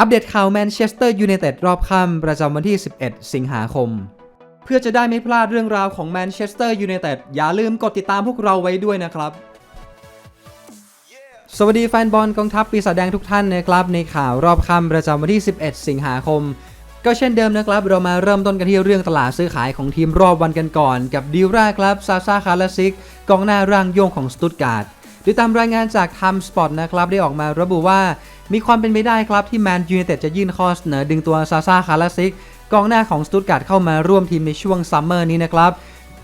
อัปเดตข่าวแมนเชสเตอร์ยูไนเต็ดรอบค่ำประจำวันที่ 11 สิงหาคม เพื่อจะได้ไม่พลาดเรื่องราวของแมนเชสเตอร์ยูไนเต็ดอย่าลืมกดติดตามพวกเราไว้ด้วยนะครับ สวัสดีแฟนบอลกองทัพปีศาจแดงทุกท่านนะครับ ในข่าวรอบค่ำประจำวันที่ 11 สิงหาคม ก็เช่นเดิมนะครับ เรามาเริ่มต้นกันที่เรื่องตลาดซื้อขายของทีมรอบวันกันก่อน กับดีลแรกครับซาซาคาลาซิกกองหน้าร่างโยงของสตุตการ์ดโดยตามรายงานจากท m มสปอร์ตนะครับได้ออกมาระบุว่า มีความเป็นไปได้ครับที่แมนยูไนเต็ดจะยื่นข้อเสนอดึงตัวซาซาคาลาซิกกองหน้าของสตุตการ์ดเข้ามาร่วมทีมในช่วงซัมเมอร์นี้นะครับ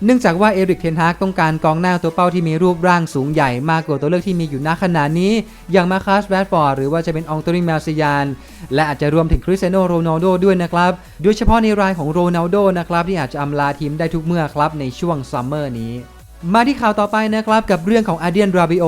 เนื่องจากว่าเอริกเทนฮากต้องการกองหน้าตัวเป้าที่มีรูปร่างสูงใหญ่มากกว่าตัวเลือกที่มีอยู่ณขณะนี้ อย่างมาคัสแรดฟอร์ดหรือว่าจะเป็นองตนิมาซิยาน และอาจจะรวมถึงคริสเตียโนโรนัลโดด้วยนะครับ โดยเฉพาะในรายของโรนัลโดนะครับ ที่อาจจะอำลาทีมได้ทุกเมื่อครับในช่วงซัมเมอร์นี้ มาที่ข่าวต่อไปนะครับกับเรื่องของอาเดียนราบิโอ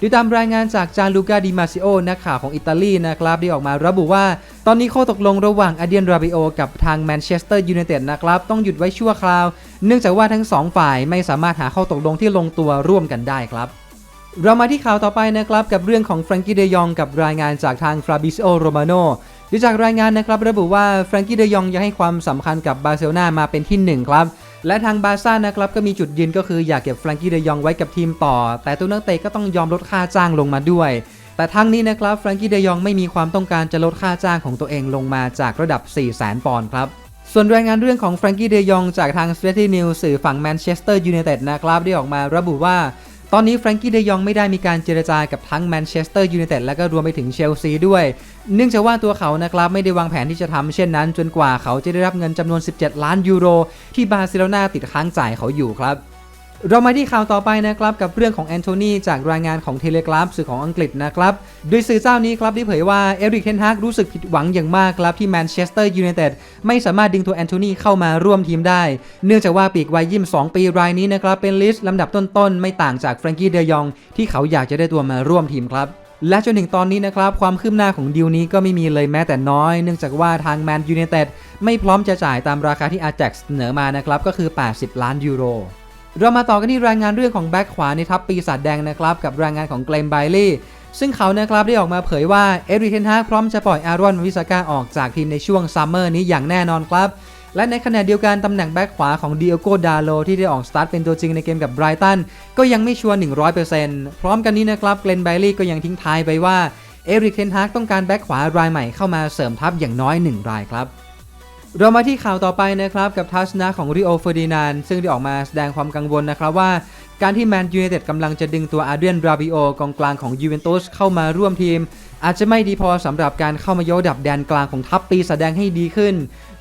ดูตามรายงานจากจานลูกาดิมาซิโอนักข่าวของอิตาลีนะครับได้ออกมาระบุว่า ตอนนี้ข้อตกลงระหว่างอาเดียนราบิโอกับทางแมนเชสเตอร์ยูไนเต็ดนะครับ ต้องหยุดไว้ชั่วคราว เนื่องจากว่าทั้งสองฝ่ายไม่สามารถหาข้อตกลงที่ลงตัวร่วมกันได้ครับเรามาที่ข่าวต่อไปนะครับกับเรื่องของแฟรงกี้เดยองกับรายงานจากทางฟราบิโอโรมาโนดูจากรายงานนะครับระบุว่าแฟรงกี้เดยองยังให้ความสำคัญกับบาร์เซโลนามาเป็นที่หนึ่งครับ และทางบาร์ซ่านะครับก็มีจุดยืนก็คืออยากเก็บแฟรงกี้เดยองไว้กับทีมต่อ แต่ตัวนักเตะก็ต้องยอมลดค่าจ้างลงมาด้วย แต่ทั้งนี้นะครับแฟรงกี้เดยองไม่มีความต้องการจะลดค่าจ้างของตัวเองลงมาจากระดับ 4 0 0 0 0 0 ปอนด์ครับส่วนรายงานเรื่องของแฟรงกี้เดยองจากทาง s t r a t y News สื่อฝั่งแมนเชสเตอร์ยูไนเต็ดนะครับได้ออกมาระบุว่า ตอนนี้แฟรงกี้เดยองไม่ได้มีการเจรจากับทั้งแมนเชสเตอร์ยูไนเต็ดและก็รวมไปถึงเชลซีด้วย เนื่องจากว่าตัวเขานะครับไม่ได้วางแผนที่จะทำเช่นนั้น จนกว่าเขาจะได้รับเงินจำนวน 17 ล้านยูโร ที่บาร์เซโลนาติดค้างจ่ายเขาอยู่ครับ เรามาที่ข่าวต่อไปนะครับกับเรื่องของแอนโทนีจากรายงานของเทเลกราฟสื่อของอังกฤษนะครับโดยสื่อเจ้านี้ครับได้เผยว่าเอริกเทนฮากรู้สึกผิดหวังอย่างมากครับที่แมนเชสเตอร์ยูไนเต็ดไม่สามารถดึงตัวแอนโทนีเข้ามาร่วมทีมได้ เนื่องจากว่าปีกวัยยี่2ปีรายนี้นะครับเป็นลิสต์ลำดับต้นๆ ไม่ต่างจากแฟรงกี้เดยองที่เขาอยากจะได้ตัวมาร่วมทีมครับและจนถึงตอนนี้นะครับ ความคืบหน้าของดีลนี้ก็ไม่มีเลยแม้แต่น้อย เนื่องจากว่าทางแมนยูไนเต็ดไม่พร้อมจะจ่ายตามราคาที่อาแจ็กเสนอมานะครับ ก็คือ 80 ล้านยูโร เรามาต่อกันที่รายงานเรื่องของแบ็กขวาในทัพปีศาจแดงนะครับกับรายงานของเกรมไบลี่ซึ่งเขานะครับได้ออกมาเผยว่าเอริเทนฮากพร้อมจะปล่อยอารอนวิสกาออกจากทีมในช่วงซัมเมอร์นี้อย่างแน่นอนครับ และในขณะเดียวกันตำแหน่งแบ็กขวาของดิโอโกดาโลที่ได้ออกสตาร์ทเป็นตัวจริงในเกมกับไบรตันก็ยังไม่ชัวร์100%พร้อมกันนี้นะครับเกรนไบลี่ก็ยังทิ้งท้ายไปว่าเอริเทนฮากต้องการแบ็กขวารายใหม่เข้ามาเสริมทัพอย่างน้อย 1 รายครับ เรามาที่ข่าวต่อไปนะครับกับทัศนะของริโอเฟอร์ดินานซึ่งได้ออกมาแสดงความกังวลนะครับว่าการที่แมนยูไนเต็ดกำลังจะดึงตัวอาเดรียนราบิโอกองกลางของยูเวนตุสเข้ามาร่วมทีม อาจจะไม่ดีพอสำหรับการเข้ามายกระดับแดนกลางของทัพปีแสดงให้ดีขึ้น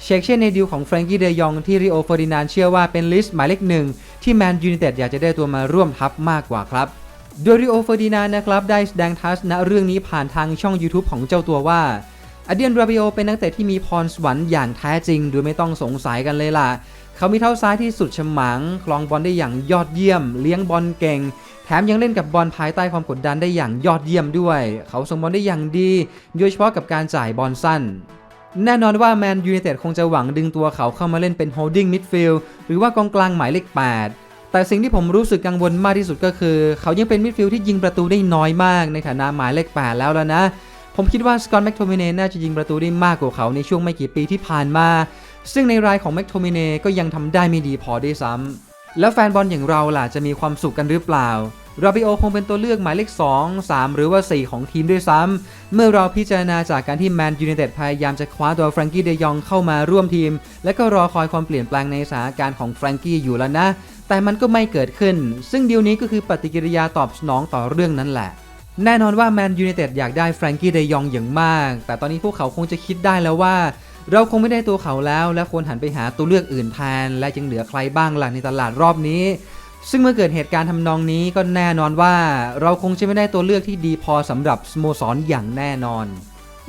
เช็คเช่นในดีลของแฟรงกี้เดยองที่ริโอเฟอร์ดินานเชื่อว่าเป็นลิสต์หมายเลขหนึ่งที่แมนยูไนเต็ดอยากจะได้ตัวมาร่วมทัพมากกว่าครับโดยริโอเฟอร์ดินานนะครับได้แสดงทัศนะเรื่องนี้ผ่านทางช่อง YouTube ของเจ้าตัวว่า อเดียนราบิโอเป็นนักเตะที่มีพรสวรรค์อย่างแท้จริง โดยไม่ต้องสงสัยกันเลยล่ะ เขามีเท้าซ้ายที่สุดฉมัง คลองบอลได้อย่างยอดเยี่ยม เลี้ยงบอลเก่ง แถมยังเล่นกับบอลภายใต้ความกดดันได้อย่างยอดเยี่ยมด้วย เขาส่งบอลได้อย่างดี โดยเฉพาะกับการจ่ายบอลสั้นแน่นอนว่าแมนยูไนเต็ดคงจะหวังดึงตัวเขาเข้ามาเล่นเป็นโฮลดิ้งมิดฟิลด์หรือว่ากองกลางหมายเลข 8 แต่สิ่งที่ผมรู้สึกกังวลมากที่สุดก็คือ เขายังเป็นมิดฟิลด์ที่ยิงประตูได้น้อยมากในฐานะหมายเลข 8 แล้วแล้วนะ ผมคิดว่าสกอตแมคโทมิเน่น่าจะยิงประตูได้มากกว่าเขาในช่วงไม่กี่ปีที่ผ่านมา ซึ่งในรายของแมคโทมิเน่ก็ยังทำได้ไม่ดีพอด้วยซ้ำแล้วแฟนบอลอย่างเราล่ะจะมีความสุขกันหรือเปล่าราบิโอคงเป็นตัวเลือกหมายเลข 2 3 หรือว่า 4 ของทีมด้วยซ้ำ เมื่อเราพิจารณาจากการที่แมนยูไนเต็ดพยายามจะคว้าตัวแฟรงกี้เดยองเข้ามาร่วมทีม และก็รอคอยความเปลี่ยนแปลงในสถานการณ์ของแฟรงกี้อยู่แล้วนะ แต่มันก็ไม่เกิดขึ้น ซึ่งเดีลนี้ก็คือปฏิกิริยาตอบสนองต่อเรื่องนั้นแหละ แน่นอนว่าแมนยูไนเต็ดอยากได้แฟรงกี้เดยองอย่างมาก แต่ตอนนี้พวกเขาคงจะคิดได้แล้วว่า เราคงไม่ได้ตัวเขาแล้ว และควรหันไปหาตัวเลือกอื่นแทน และยังเหลือใครบ้างล่ะในตลาดรอบนี้ ซึ่งเมื่อเกิดเหตุการณ์ทำนองนี้ก็แน่นอนว่า เราคงจะไม่ได้ตัวเลือกที่ดีพอสำหรับสโมสรอย่างแน่นอน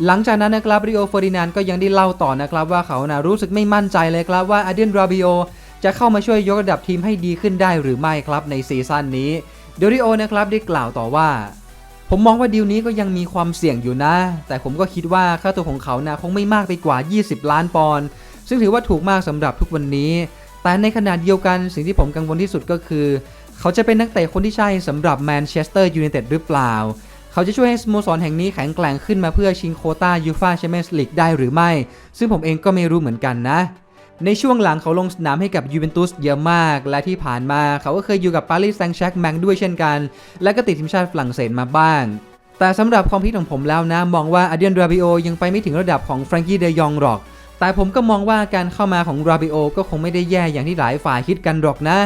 หลังจากนั้นนะครับริโอเฟอร์ดินานก็ยังได้เล่าต่อนะครับว่าเขานะรู้สึกไม่มั่นใจเลยครับว่าอาเดียนราบิโอจะเข้ามาช่วยยกระดับทีมให้ดีขึ้นได้หรือไม่ครับในซีซั่นนี้โดริโอนะครับได้กล่าวต่อว่า ผมมองว่าดีลนี้ก็ยังมีความเสี่ยงอยู่นะ แต่ผมก็คิดว่าค่าตัวของเขานะคงไม่มากไปกว่า 20 ล้านปอนด์ซึ่งถือว่าถูกมากสำหรับทุกวันนี้ แต่ในขณะเดียวกันสิ่งที่ผมกังวลที่สุดก็คือ เขาจะเป็นนักเตะคนที่ใช่สำหรับแมนเชสเตอร์ยูไนเต็ดหรือเปล่า เขาจะช่วยให้สโมสรแห่งนี้แข็งแกร่งขึ้นมาเพื่อชิงโคต้ายูฟาแชมเปี้ยนส์ลีกได้หรือไม่ ซึ่งผมเองก็ไม่รู้เหมือนกันนะ ในช่วงหลังเขาลงสนามให้กับยูเวนตุสเยอะมาก และที่ผ่านมาเขาก็เคยอยู่กับปารีสแซงต์แชร์กแมงด้วยเช่นกัน และก็ติดทีมชาติฝรั่งเศสมาบ้าง แต่สำหรับความคิดของผมแล้วนะ มองว่าอเดียนราบิโอยังไปไม่ถึงระดับของแฟรงกี้เดยองหรอก แต่ผมก็มองว่าการเข้ามาของราบิโอก็คงไม่ได้แย่อย่างที่หลายฝ่ายคิดกันหรอกนะ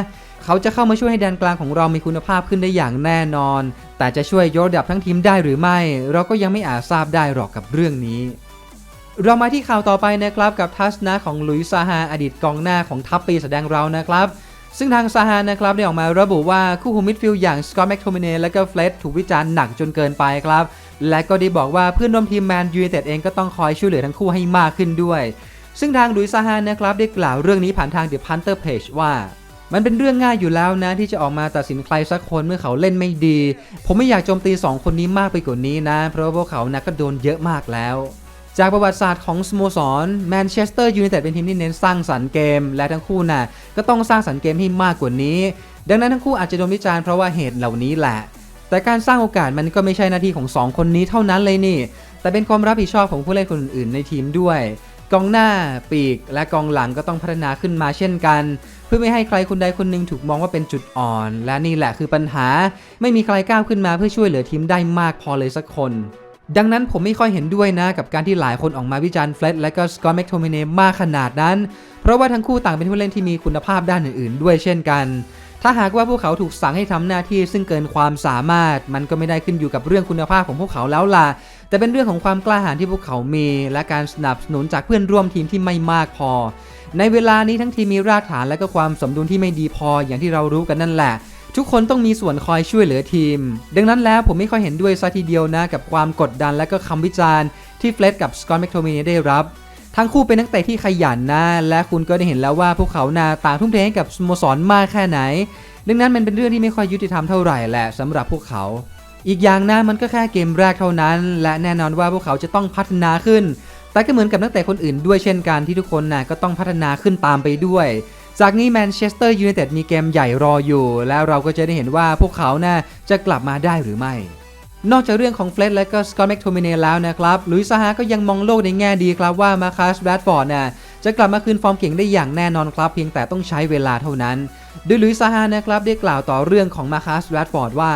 เขาจะเข้ามาช่วยให้แดนกลางของเรามีคุณภาพขึ้นได้อย่างแน่นอน แต่จะช่วยยกระดับทั้งทีมได้หรือไม่ เราก็ยังไม่อาจทราบได้หรอกกับเรื่องนี้ เรามาที่ข่าวต่อไปนะครับกับทัศนะของหลุยส์ซาฮาอดีตกองหน้าของทัพปีแสดงเรานะครับ ซึ่งทางซาฮานะครับได้ออกมาระบุว่าคู่หูมิดฟิลด์อย่างสกอตแมคโทมิเนและก็เฟลดถูกวิจารณ์หนักจนเกินไปครับ และก็ได้บอกว่าเพื่อนร่วมทีมแมนยูเต็ดเองก็ต้องคอยช่วยเหลือทั้งคู่ให้มากขึ้นด้วย ซึ่งทางหลุยส์ซาฮานะครับได้กล่าวเรื่องนี้ผ่านทาง The Panther Page ว่ามันเป็นเรื่องง่ายอยู่แล้วนะที่จะออกมาตัดสินใครสักคนเมื่อเขาเล่นไม่ดี ผมไม่อยากโจมตี 2 คนนี้มากไปกว่านี้นะ เพราะว่าพวกเขานะก็โดนเยอะมากแล้ว จากประวัติศาสตร์ของสโมสรแมนเชสเตอร์ยูไนเต็ดเป็นทีมที่เน้นสร้างสรรค์เกม และทั้งคู่น่ะก็ต้องสร้างสรรค์เกมให้มากกว่านี้ ดังนั้นทั้งคู่อาจจะโดนวิจารณ์เพราะว่าเหตุเหล่านี้แหละ แต่การสร้างโอกาสมันก็ไม่ใช่หน้าที่ของสองคนนี้เท่านั้นเลยนี่ แต่เป็นความรับผิดชอบของผู้เล่นคนอื่นๆในทีมด้วยกองหน้าปีกและกองหลังก็ต้องพัฒนาขึ้นมาเช่นกัน เพื่อไม่ให้ใครคนใดคนหนึ่งถูกมองว่าเป็นจุดอ่อน และนี่แหละคือปัญหา ไม่มีใครก้าวขึ้นมาเพื่อช่วยเหลือทีมได้มากพอเลยสักคน ดังนั้นผมไม่ค่อยเห็นด้วยนะ กับการที่หลายคนออกมาวิจารณ์เฟลดและก็สกอตแมคโทมิเนมากขนาดนั้น เพราะว่าทั้งคู่ต่างเป็นผู้เล่นที่มีคุณภาพด้านอื่นๆ ด้วยเช่นกัน ถ้าหากว่าพวกเขาถูกสั่งให้ทำหน้าที่ซึ่งเกินความสามารถ มันก็ไม่ได้ขึ้นอยู่กับเรื่องคุณภาพของพวกเขาแล้วล่ะ แต่เป็นเรื่องของความกล้าหาญที่พวกเขามี และการสนับสนุนจากเพื่อนร่วมทีมที่ไม่มากพอ ในเวลานี้ทั้งทีมมีรากฐานและก็ความสมดุลที่ไม่ดีพออย่างที่เรารู้กันนั่นแหละ ทุกคนต้องมีส่วนคอยช่วยเหลือทีม ดังนั้นแล้วผมไม่ค่อยเห็นด้วยซะทีเดียวนะ กับความกดดันและก็คำวิจารณ์ที่เฟลดกับสกอตแมคโทมินีได้รับ ทั้งคู่เป็นนักเตะที่ขยันนะ และคุณก็ได้เห็นแล้วว่าพวกเขานาต่างทุ่มเทให้กับสโมสรมากแค่ไหน ดังนั้นมันเป็นเรื่องที่ไม่ค่อยยุติธรรมเท่าไหร่แหละสำหรับพวกเขาอีกอย่างนะมันก็แค่เกมแรกเท่านั้น และแน่นอนว่าพวกเขาจะต้องพัฒนาขึ้น แต่ก็เหมือนกับนักเตะคนอื่นด้วยเช่นกันที่ทุกคนนะก็ต้องพัฒนาขึ้นตามไปด้วย จากนี้แมนเชสเตอร์ยูไนเต็ดมีเกมใหญ่รออยู่ แล้วเราก็จะได้เห็นว่าพวกเขานะ่ะจะกลับมาได้หรือไม่ นอกจากเรื่องของเฟลดและก็สกอตแมคโทมิเนแล้วนะครับลุยส์ซาฮาก็ยังมองโลกในแง่ดีครับว่ามาคัสแรดฟอร์ดน่ะจะกลับมาคืนฟอร์มเก่งได้อย่างแน่นอนครับ เพียงแต่ต้องใช้เวลาเท่านั้น โดยลุยส์ซาฮานะครับได้กล่าวต่อเรื่องของมาคัสแรดฟอร์ดว่า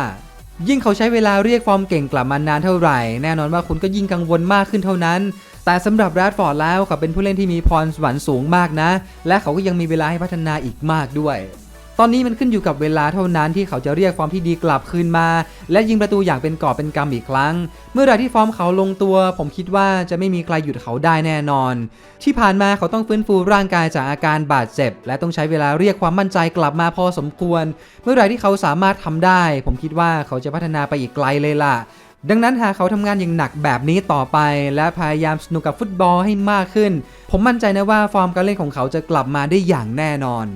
ยิ่งเขาใช้เวลาเรียกฟอร์มเก่งกลับมานานเท่าไหร่ แน่นอนว่าคุณก็ยิ่งกังวลมากขึ้นเท่านั้น แต่สำหรับแรดฟอร์ดแล้วเขาเป็นผู้เล่นที่มีพรสวรรค์สูงมากนะ และเขาก็ยังมีเวลาให้พัฒนาอีกมากด้วย ตอนนี้มันขึ้นอยู่กับเวลาเท่านั้นที่เขาจะเรียกฟอร์มที่ดีกลับคืนมา และยิงประตูอย่างเป็นกอบเป็นกำอีกครั้ง เมื่อไรที่ฟอร์มเขาลงตัว ผมคิดว่าจะไม่มีใครหยุดเขาได้แน่นอน ที่ผ่านมาเขาต้องฟื้นฟูร่างกายจากอาการบาดเจ็บ และต้องใช้เวลาเรียกความมั่นใจกลับมาพอสมควร เมื่อไรที่เขาสามารถทำได้ ผมคิดว่าเขาจะพัฒนาไปอีกไกลเลยล่ะ ดังนั้นหากเขาทำงานอย่างหนักแบบนี้ต่อไป และพยายามสนุกกับฟุตบอลให้มากขึ้น ผมมั่นใจนะว่าฟอร์มการเล่นของเขาจะกลับมาได้อย่างแน่นอน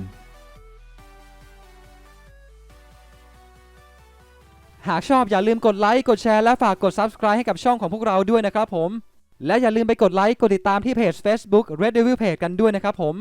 หากชอบอย่าลืมกดไลค์กดแชร์และฝากกด Subscribe ให้กับช่องของพวกเราด้วยนะครับผม และอย่าลืมไปกดไลค์กดติดตามที่เพจ Facebook Red Devil Page กันด้วยนะครับผม